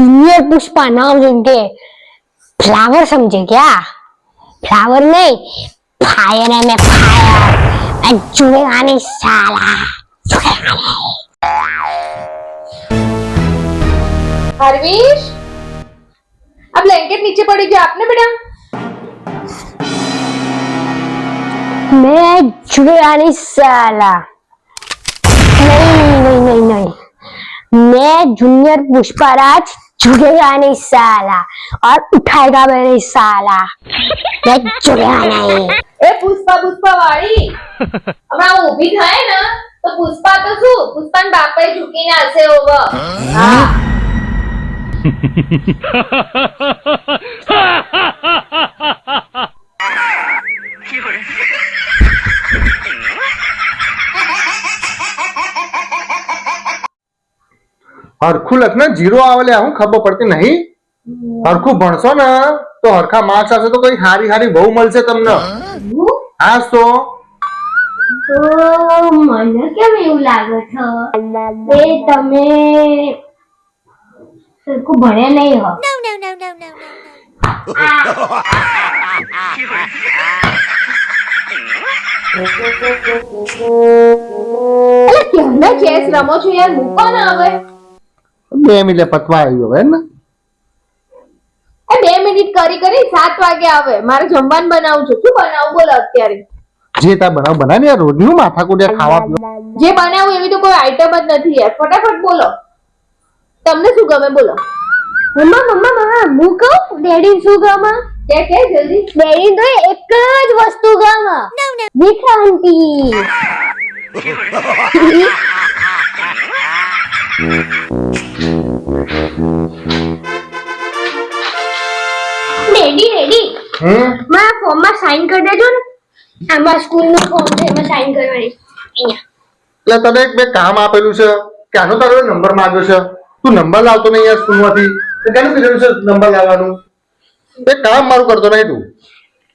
Junior Pushpa नाम जिनके flower समझे क्या? फ्लावर नहीं फायर है मैं फायर। जुड़ेगा नहीं साला हरवीश अब ब्लैंकेट नीचे पड़ेगी आपने बेटा मैं जुड़ेगा आने साला। नहीं नहीं नहीं नहीं मैं जूनियर पुष्पाराज जुड़ेगा नहीं साला और उठाएगा मैं नहीं साला मैं जुड़ेगा नहीं એ પુષ્પા પુષ્પા વાળી હમણાં ઊભી થાય ને તો પુષ્પા તો શું પુષ્પાન બાપે ઝૂકીને હશે ઓવર હા હરખું લખ ને જીરો આવે લે હું ખબર પડતી નહીં. હરખું ભણશો ને તો હરખા માર્ક્સ આવશે તો કઈ હારી હારી બહુ મળશે તમને. હા તો તો મને કેમ એવું લાગે છે? કે તમે સરખું ભણ્યા નહીં હો. ક્યારના ચેસ રમો છો યાર? મૂકો ના હવે. બે મિનિટ પતવા આવ્યો હવે ને એ બે મિનિટ કરી કરી સાત વાગે આવે. મારે જમવાનું બનાવું છું. શું બનાવું? બોલો અત્યારે. જે તા બનાવ બનાવ યાર રોજનું માથા કુડ્યા ખાવા પીવા? જે બનાવું એવી તો કોઈ આઈટમ જ નથી યાર. ફટાફટ બોલો. તમને શું ગમે? બોલો. મમ્મા મમ્મા મમ્મા હું કહું? ડેડી શું ગમે? કે કે જલ્દી. ડેડી તો એક જ વસ્તુ ગમે. Vikranti daddy ready hmm? મારા ફોર્મમાં સાઈન કરી દેજો ને. આમાં સ્કૂલનું ફોર્મ છે એમાં સાઈન કરવાની. અહીંયા. એટલે તને એક બે કામ આપેલું છે કે આનો તારો નંબર માંગ્યો છે? તું નંબર લાવતો નહીં યાર સ્કૂલમાંથી? તો કેનું કીધું છે નંબર લાવવાનું? એ કામ મારું કરતો નહીં તું.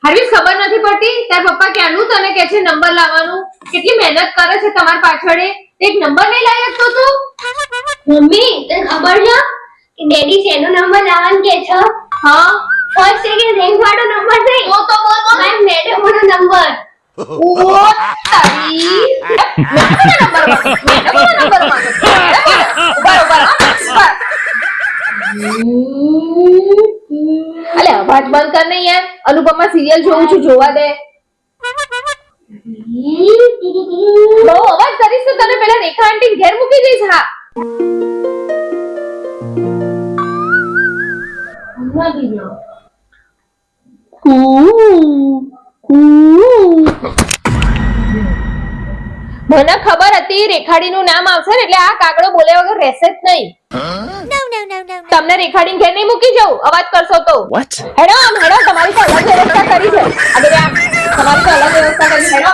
હરવી ખબર નથી પડતી? તાર પપ્પા ક્યાંનું તને કે છે નંબર લાવવાનું? કેટલી મહેનત કરે છે તમાર પાછળ એક નંબર નહીં લાવી શકતો તું? મમ્મી તને ખબર છે કે ડેડી શેનો નંબર લાવવાનું કે છે? હા. ફર્સ્ટ સેકન્ડ રેન્ક વાળો નંબર નહીં તો તો બોલ બોલ. મારા મેડમનો નંબર ઓ તારી. મેડમનો નંબર માંગો, મેડમનો નંબર ઊભા ઊભા ઊભા. અલે અવાજ બંધ કર ને યાર. અનુપમા સિરિયલ જોઉં છું જોવા દે. બહુ અવાજ કરીશ તો તને પેલા રેખા આંટી ઘેર મૂકી જઈશ હા. મને ખબર હતી રેખાડીનું નામ આવશે ને એટલે આ કાગડો બોલ્યા વગર રહેશે જ નહીં. તમને રેખાડી ઘેર નહીં મૂકી જવું અવાજ કરશો તો. હેડો આમ હેડો તમારી તો અલગ વ્યવસ્થા કરી છે. આ તમારી તો અલગ વ્યવસ્થા કરી હેડો.